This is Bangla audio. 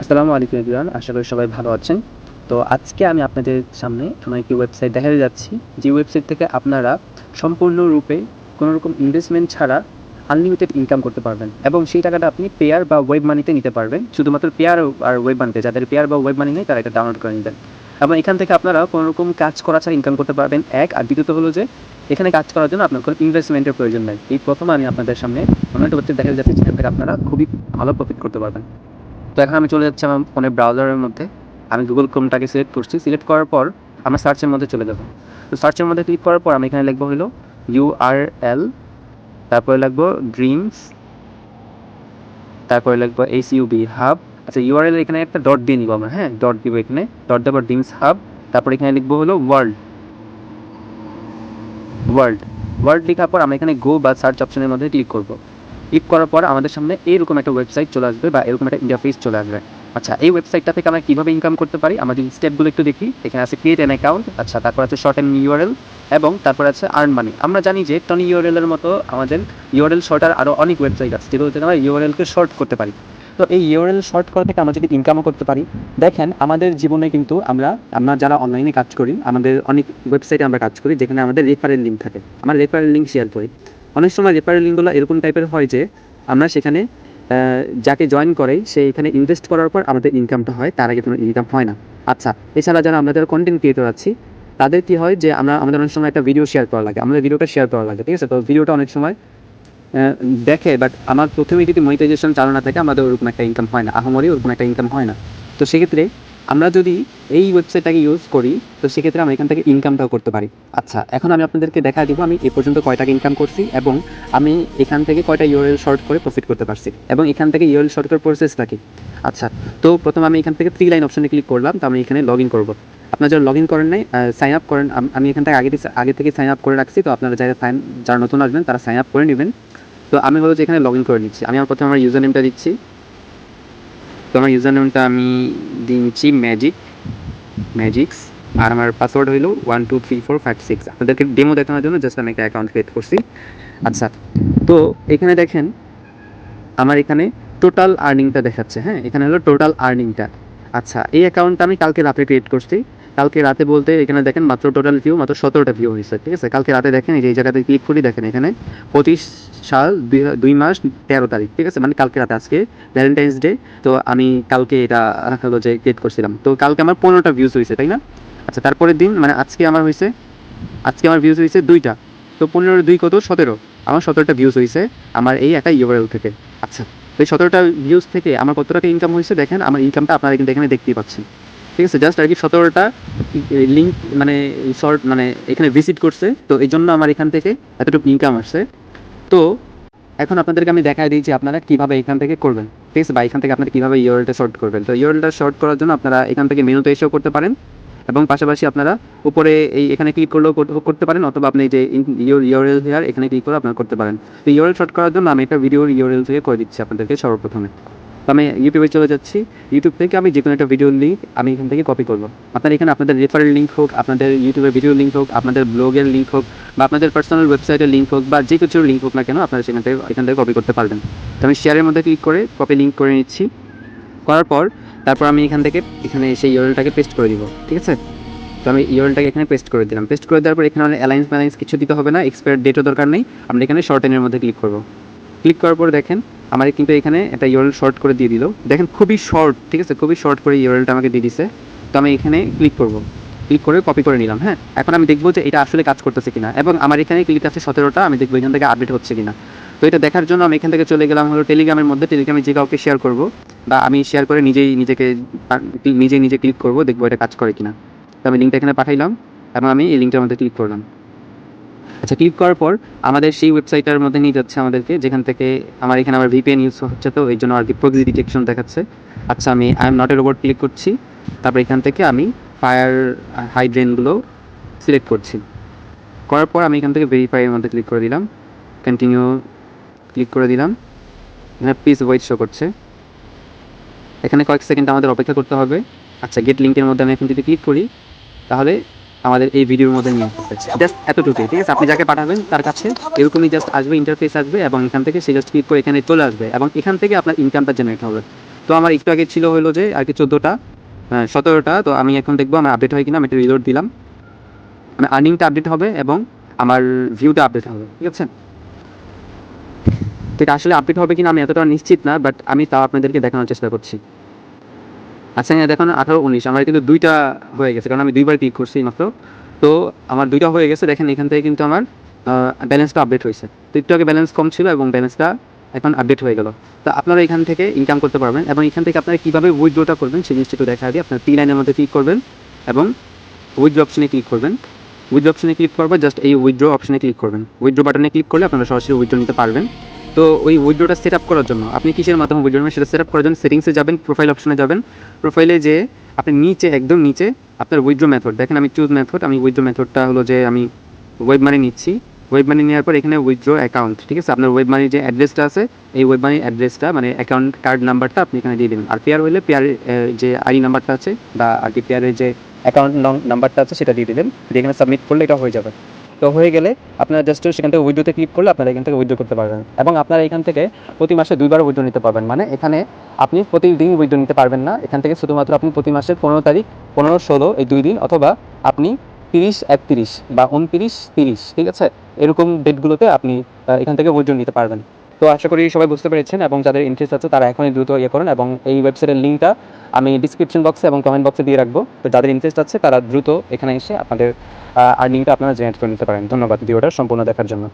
আসসালামু আলাইকুম এভরিওয়ান, আশা করি সবাই ভালো আছেন। তো আজকে আমি আপনাদের সামনে এমন একটি ওয়েবসাইট দেখাতে যাচ্ছি। যে ওয়েবসাইট থেকে আপনারা সম্পূর্ণরূপে কোনো রকম ইনভেস্টমেন্ট ছাড়া আনলিমিটেড ইনকাম করতে পারবেন এবং সেই টাকাটা আপনি পেয়ার বা ওয়েব মানিতে নিতে পারবেন। শুধুমাত্র পেয়ার আর ওয়েব মানিতে যাদের পেয়ার বা ওয়েব মানি নেই, তারা এটা ডাউনলোড করে নেবেন। এবং এখান থেকে আপনারা কোনো রকম কাজ করা ছাড়া ইনকাম করতে পারবেন। এক, আর দ্বিতীয়ত হলো যে, এখানে কাজ করার জন্য আপনার কোনো ইনভেস্টমেন্টের প্রয়োজন নেই। এই প্রথমে আমি আপনাদের সামনে অন্য একটা দেখা যাচ্ছে, যেখান থেকে আপনারা খুবই ভালো প্রফিট করতে পারবেন। তো এখন আমি চলে যাচ্ছি আমার ফোনের ব্রাউজারের মধ্যে। আমি গুগল ক্রোমটাকে সিলেক্ট করছি। সিলেক্ট করার পর আমরা সার্চের মধ্যে চলে যাব। তো সার্চের মধ্যে ক্লিক করার পর আমি এখানে লিখব হলো ইউআরএল তারপরে লিখব ড্রিমস তারপরে লিখব এইচ ইউবি হাব আচ্ছা ইউআরএল এখানে একটা ডট দিয়ে নিব আমরা হ্যাঁ? ডট দিব এখানে। ডট দেবো ড্রিমস হাব তারপর এখানে লিখব হলো ওয়ার্ল্ড ওয়ার্ল্ড ওয়ার্ল্ড লেখার পর আমরা এখানে গো বা সার্চ অপশনের মধ্যে ক্লিক করব। ক্লিক করার পর আমাদের সামনে এরকম একটা ওয়েবসাইট চলে আসবে বা এরকম একটা ইন্টারফেস চলে আসবে। আচ্ছা এই ওয়েবসাইটটা থেকে আমরা কীভাবে ইনকাম করতে পারি? আমরা যদি স্টেপগুলো একটু দেখি, এখানে আছে ক্রিয়েট অ্যান অ্যাকাউন্ট আচ্ছা তারপর আছে শর্ট অ্যান্ড ইউআরএল এবং তারপর আছে আর্ন মানি আমরা জানি যে টনি ইউআরএল এর মতো আমাদের ইউআরএল শর্টার আরও অনেক ওয়েবসাইট আছে, যেগুলো আমরা ইউআরএলকে শর্ট করতে পারি। তো এই ইউআরএল শর্ট করা থেকে আমরা যদি ইনকামও করতে পারি, দেখেন আমাদের জীবনে কিন্তু আমরা আমরা যারা অনলাইনে কাজ করি, আমাদের অনেক ওয়েবসাইটে আমরা কাজ করি, যেখানে আমাদের রেফারেল লিঙ্ক থাকে। আমরা রেফারেল লিঙ্ক শেয়ার করি। অনেক সময় রেফারেল লিঙ্কগুলো এরকম টাইপের হয় যে আমরা সেখানে যাকে জয়েন করে, সে এখানে ইনভেস্ট করার পর আমাদের ইনকামটা হয়, তার আগে কোনো ইনকাম হয় না। আচ্ছা এছাড়া যারা আমাদের কন্টেন্ট ক্রিয়েটর আছি, তাদের কি হয় যে আমরা, আমাদের অনেক সময় একটা ভিডিও শেয়ার করা লাগে, আমাদের ভিডিওটা শেয়ার করা লাগে, ঠিক আছে? তো ভিডিওটা অনেক সময় দেখে বাট আমার প্রথমে যদি মনিটাইজেশন চালু না থাকে, আমাদের ওরকম একটা ইনকাম হয় না, আহামরি ওরকম একটা ইনকাম হয় না। তো সেক্ষেত্রে আমরা যদি এই ওয়েবসাইটটাকে ইউজ করি, তো সেক্ষেত্রে আমরা এখান থেকে ইনকামটাও করতে পারি। আচ্ছা এখন আমি আপনাদেরকে দেখা দিব আমি এ পর্যন্ত কয় টাকা ইনকাম করছি এবং আমি এখান থেকে কয়টা ইউএল শর্ট করে প্রফিট করতে পারছি এবং এখান থেকে ইউএল শর্ট করার প্রসেসটা কি? আচ্ছা তো প্রথমে আমি এখান থেকে থ্রি লাইন অপশনে ক্লিক করলাম, তো আমি এখানে লগ ইন করব। আপনারা যারা লগ ইন করেন নাই সাইন আপ করেন, আমি এখান থেকে আগে আগে থেকে সাইন আপ করে রাখছি, তো আপনারা যারা সাইন যারা নতুন আসবেন, তারা সাইন আপ করে নেবেন। তো আমি হলো যে এখানে লগ ইন করে নিচ্ছি। আমি আমার প্রথমে আমার ইউজার নেমটা দিচ্ছি। তো আমার ইউজার নেমটা আমি দিচ্ছি ম্যাজিক ম্যাজিক্স আর আমার পাসওয়ার্ড হইল one two three four five six আপনাদেরকে ডেমো দেখানোর জন্য জাস্ট আমি একটা অ্যাকাউন্ট ক্রিয়েট করছি। আচ্ছা তো এখানে দেখেন, আমার এখানে টোটাল আর্নিংটা দেখাচ্ছে হ্যাঁ? এখানে হলো টোটাল আর্নিংটা আচ্ছা এই অ্যাকাউন্টটা আমি কালকে রাতে ক্রিয়েট করছি। কালকে রাতে বলতে এখানে দেখেন মাত্র টোটাল ভিউ মাত্র সতেরোটা ভিউ হয়েছে, ঠিক আছে? কালকে রাতে দেখেন এই যে, এই জায়গাতে ক্লিক করি দেখেন এখানে পঁচিশ সাল দুই মাস তেরো তারিখ, ঠিক আছে? মানে কালকে রাতে, আজকে ভ্যালেন্টাইন্স ডে তো আমি কালকে এটা হলো যে ক্রিয়েট করছিলাম। তো কালকে আমার পনেরোটা ভিউজ হয়েছে, তাই না? আচ্ছা তারপরের দিন মানে আজকে আমার হয়েছে, আজকে আমার ভিউজ হয়েছে দুইটা, তো পনেরো, দুই কত? সতেরো। আমার সতেরোটা ভিউজ হয়েছে আমার এই একটা ইউআরএল থেকে। আচ্ছা এই সতেরোটা ভিউজ থেকে আমার কত টাকা ইনকাম হয়েছে? দেখেন, আমার ইনকামটা আপনারা কিন্তু এখানে দেখতেই পাচ্ছেন। ঠিক আছে জাস্ট আর কি সতেরোটা লিঙ্ক মানে শর্ট মানে এখানে ভিজিট করছে, তো এই জন্য আমার এখান থেকে এতটুকু ইনকাম আসছে। তো এখন আপনাদেরকে আমি দেখাই দিই যে আপনারা কীভাবে এখান থেকে করবেন। ঠিক আছে, বা এখান থেকে আপনারা কীভাবে ইউআরএলটা শর্ট করবেন। তো ইউআরএলটা শর্ট করার জন্য আপনারা এখান থেকে মেনুতে এসেও করতে পারেন এবং পাশাপাশি আপনারা উপরে এই এখানে ক্লিক করলেও করতে পারেন অথবা আপনি যে ইউআরএল হেয়ার এখানে ক্লিক করে আপনারা করতে পারেন। তো ইউআরএল শর্ট করার জন্য আমি একটা ভিডিওর ইউআরএল থেকে করে দিচ্ছি আপনাদেরকে সর্বপ্রথমে। আমি ইউটিউবে চলে যাচ্ছি। ইউটিউব থেকে আমি যে কোনো একটা ভিডিও লিঙ্ক আমি এখান থেকে কপি করব। আপনার এখানে আপনাদের রেফারেল লিঙ্ক হোক, আপনাদের ইউটিউবের ভিডিও লিঙ্ক হোক, আপনাদের ব্লগের লিঙ্ক হোক, বা আপনাদের পার্সোনাল ওয়েবসাইটের লিঙ্ক হোক, বা যে কিছুর লিঙ্ক হোক না কেন, আপনারা সেখান থেকে, এখান থেকে কপি করতে পারবেন। তো আমি শেয়ারের মধ্যে ক্লিক করে কপি লিঙ্ক করে নিচ্ছি। করার পর তারপর আমি এখান থেকে এখানে সেই ইউরলটাকে পেস্ট করে দিব, ঠিক আছে? তো আমি ইউরলটাকে এখানে পেস্ট করে দিলাম। পেস্ট করে দেওয়ার পর এখানে অ্যালায়েন্স ম্যালায়েন্স কিছু দিতে হবে না এক্সপায়ার ডেটও দরকার নেই। আমরা এখানে শর্ট এনের মধ্যে ক্লিক করব। ক্লিক করার পর দেখেন আমার কিন্তু এখানে একটা ইউরল শর্ট করে দিয়ে দিল। দেখেন, খুবই শর্ট ঠিক আছে? খুবই শর্ট করে ইউরলটা আমাকে দিয়ে দিছে। তো আমি এখানে ক্লিক করব। ক্লিক করে কপি করে নিলাম হ্যাঁ? এখন আমি দেখব যে এটা আসলে কাজ করতেছে কিনা। এবং আমার এখানে ক্লিক আছে সতেরোটা, আমি দেখব এখান থেকে আপডেট হচ্ছে কিনা। তো এটা দেখার জন্য আমি এখান থেকে চলে গেলাম হলো টেলিগ্রামের মধ্যে। টেলিগ্রামে যে কাউকে শেয়ার করব বা আমি শেয়ার করে নিজেই নিজেকে নিজে নিজে ক্লিক করব, দেখব এটা কাজ করে কিনা। তো আমি লিঙ্কটা এখানে পাঠাইলাম এবং আমি এই লিঙ্কটার মধ্যে ক্লিক করলাম। আচ্ছা ক্লিক করার পর আমাদের সেই ওয়েবসাইটের মধ্যে নিয়ে যাচ্ছে আমাদেরকে, যেখান থেকে আমার এখানে আমার ভিপিএন ইউজ হচ্ছে তো এই জন্য আর কি প্রকৃতি ডিটেকশন দেখাচ্ছে। আচ্ছা আমি আই এম নট ওপর ক্লিক করছি। তারপর এখান থেকে আমি ফায়ার হাইড্রেনগুলো সিলেক্ট করছি। করার পর আমি এখান থেকে ভেরিফাইয়ের মধ্যে ক্লিক করে দিলাম। কন্টিনিউ ক্লিক করে দিলাম। এখানে প্লিজ ওয়েট শো করছে। এখানে কয়েক সেকেন্ড আমাদের অপেক্ষা করতে হবে। আচ্ছা গেট লিঙ্কের মধ্যে আমি এখন যদি ক্লিক করি। তাহলে আমাদের এই ভিডিওর মধ্যে নিয়ে আসতে জাস্ট এতটুকুই, ঠিক আছে? আপনি যাকে পাঠাবেন, তার কাছে এরকমই জাস্ট আসবে ইন্টারফেস আসবে এবং এখান থেকে সে জাস্ট ক্লিক করে এখানে চলে আসবে এবং এখান থেকে আপনার ইনকামটা জেনারেট হবে। তো আমার একটু আগে ছিল হলো যে, আর কি চোদ্দোটা সতেরোটা, তো আমি এখন দেখব আমার আপডেট হয় কিনা, আমি একটা রিলোড দিলাম। মানে আর্নিংটা আপডেট হবে এবং আমার ভিউটা আপডেট হবে, ঠিক আছে? তো এটা আসলে আপডেট হবে কিনা আমি এতটা নিশ্চিত না বাট আমি তাও আপনাদেরকে দেখানোর চেষ্টা করছি। আচ্ছা হ্যাঁ দেখুন আঠারো উনিশ, আমার কিন্তু দুইটা হয়ে গেছে, কারণ আমি দুইবার ক্লিক করছি মাত্র। তো আমার দুইটা হয়ে গেছে, দেখেন এখান থেকে কিন্তু আমার ব্যালেন্সটা আপডেট হয়েছে। তো একটু আগে ব্যালেন্স কম ছিল এবং ব্যালেন্সটা এখন আপডেট হয়ে গেল। তো আপনারা এখান থেকে ইনকাম করতে পারবেন এবং এখান থেকে আপনারা কীভাবে উইথড্রোটা করবেন, সেই জিনিসটা একটু দেখা দিই আপনার টি লাইনের মধ্যে ক্লিক করবেন এবং উইথড্রো অপশনে ক্লিক করবেন। উইথড্রো অপশনে ক্লিক করব জাস্ট এই উইথড্রো অপশনে ক্লিক করবেন। উইথড্রো বাটনে ক্লিক করলে আপনারা সরাসরি উইথড্রো নিতে পারবেন। তো ওই উইথড্রোটা সেট আপ করার জন্য। আপনি কিসের মাধ্যমে উইথড্রো নেবেন সেটা সেট আপ করার জন্য সেটিংসে যাবেন প্রোফাইল অপশনে যাবেন। প্রোফাইলে যে আপনি নিচে, একদম নিচে আপনার উইথড্রো মেথড দেখেন আমি চুজ মেথড আমি উইথড্রো মেথডটা হলো যে আমি ওয়েব মানি নিচ্ছি। ওয়েব মানি নেওয়ার পর এখানে উইথড্রো অ্যাকাউন্ট ঠিক আছে? আপনার ওয়েব মানির যে অ্যাড্রেসটা আছে, এই ওয়েব মানির অ্যাড্রেসটা মানে অ্যাকাউন্ট কার্ড নাম্বারটা আপনি এখানে দিয়ে দেবেন। আর পেয়ার হলে পেয়ার যে আইডি নাম্বারটা আছে, বা আর কি পেয়ারের যে অ্যাকাউন্ট নাম্বারটা আছে, সেটা দিয়ে দেবেন। এখানে সাবমিট করলে এটা হয়ে যাবে। তো হয়ে গেলে আপনারা জাস্ট সেখান থেকে উইড্রোতে ক্লিক করলে আপনারা এখান থেকে উইড্রো করতে পারবেন। এবং আপনারা এখান থেকে প্রতি মাসে দুইবার উইড্রো নিতে পারবেন। মানে এখানে আপনি প্রতিদিন উইড্রো নিতে পারবেন না। এখান থেকে শুধুমাত্র আপনি প্রতি মাসের পনেরো তারিখ, পনেরো, ষোলো এই দুই দিন অথবা আপনি তিরিশ, একত্রিশ বা উনত্রিশ তিরিশ, ঠিক আছে? এরকম ডেটগুলোতে আপনি এখান থেকে উইড্রো নিতে পারবেন। তো আশা করি সবাই বুঝতে পেরেছেন এবং যাদের ইন্টারেস্ট আছে তারা এখনই দ্রুত ইয়ে করেন এবং এই ওয়েবসাইটের লিঙ্কটা আমি ডিসক্রিপশন বক্সে এবং কমেন্ট বক্সে দিয়ে রাখব। তো যাদের ইন্টারেস্ট আছে তারা দ্রুত এখানে এসে আপনাদের আর্নিংটা আপনারা জেনারেট করে নিতে পারেন। ধন্যবাদ ভিডিওটা সম্পূর্ণ দেখার জন্য।